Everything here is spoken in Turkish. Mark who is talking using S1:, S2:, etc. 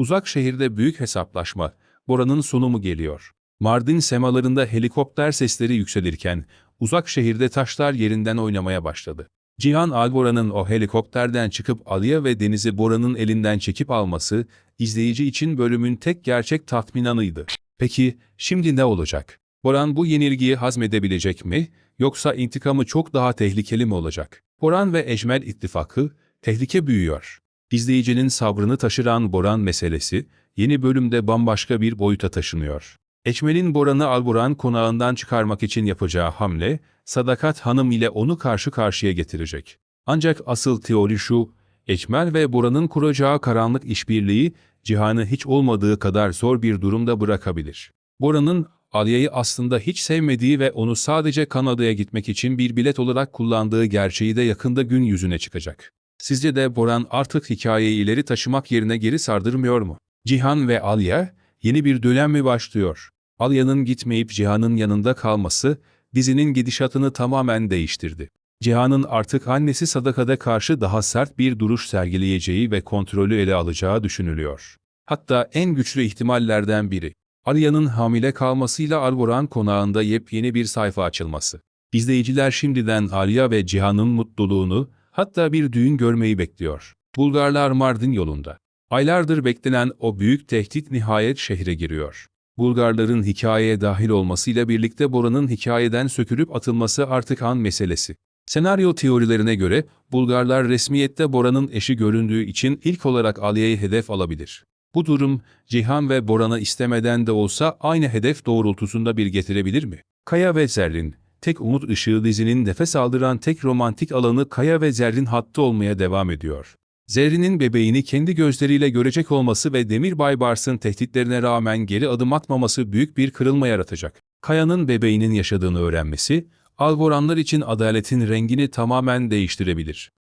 S1: Uzak şehirde büyük hesaplaşma, Bora'nın sonu mu geliyor? Mardin semalarında helikopter sesleri yükselirken, uzak şehirde taşlar yerinden oynamaya başladı. Cihan Albora'nın o helikopterden çıkıp Aliye ve Deniz'i Bora'nın elinden çekip alması, izleyici için bölümün tek gerçek tatminanıydı. Peki, şimdi ne olacak? Boran bu yenilgiyi hazmedebilecek mi, yoksa intikamı çok daha tehlikeli mi olacak? Boran ve Ecmel ittifakı, tehlike büyüyor. İzleyicinin sabrını taşıran Boran meselesi, yeni bölümde bambaşka bir boyuta taşınıyor. Eçmel'in Boran'ı Alboran konağından çıkarmak için yapacağı hamle, Sadakat Hanım ile onu karşı karşıya getirecek. Ancak asıl teori şu, Eçmel ve Boran'ın kuracağı karanlık işbirliği, Cihan'ı hiç olmadığı kadar zor bir durumda bırakabilir. Boran'ın Aliye'yi aslında hiç sevmediği ve onu sadece Kanada'ya gitmek için bir bilet olarak kullandığı gerçeği de yakında gün yüzüne çıkacak. Sizce de Boran artık hikayeyi ileri taşımak yerine geri sardırmıyor mu? Cihan ve Alya, yeni bir dönem mi başlıyor? Alya'nın gitmeyip Cihan'ın yanında kalması, dizinin gidişatını tamamen değiştirdi. Cihan'ın artık annesi Sadaka'da karşı daha sert bir duruş sergileyeceği ve kontrolü ele alacağı düşünülüyor. Hatta en güçlü ihtimallerden biri, Alya'nın hamile kalmasıyla Alboran konağında yepyeni bir sayfa açılması. İzleyiciler şimdiden Alya ve Cihan'ın mutluluğunu, hatta bir düğün görmeyi bekliyor. Bulgarlar Mardin yolunda. Aylardır beklenen o büyük tehdit nihayet şehre giriyor. Bulgarların hikayeye dahil olmasıyla birlikte Bora'nın hikayeden sökülüp atılması artık an meselesi. Senaryo teorilerine göre Bulgarlar resmiyette Bora'nın eşi göründüğü için ilk olarak Aliye'yi hedef alabilir. Bu durum Cihan ve Boran'ı istemeden de olsa aynı hedef doğrultusunda bir getirebilir mi? Kaya ve Zerrin, tek umut ışığı dizinin nefes aldıran tek romantik alanı Kaya ve Zerrin hattı olmaya devam ediyor. Zerrin'in bebeğini kendi gözleriyle görecek olması ve Demir Baybars'ın tehditlerine rağmen geri adım atmaması büyük bir kırılma yaratacak. Kaya'nın bebeğinin yaşadığını öğrenmesi, Alboranlar için adaletin rengini tamamen değiştirebilir.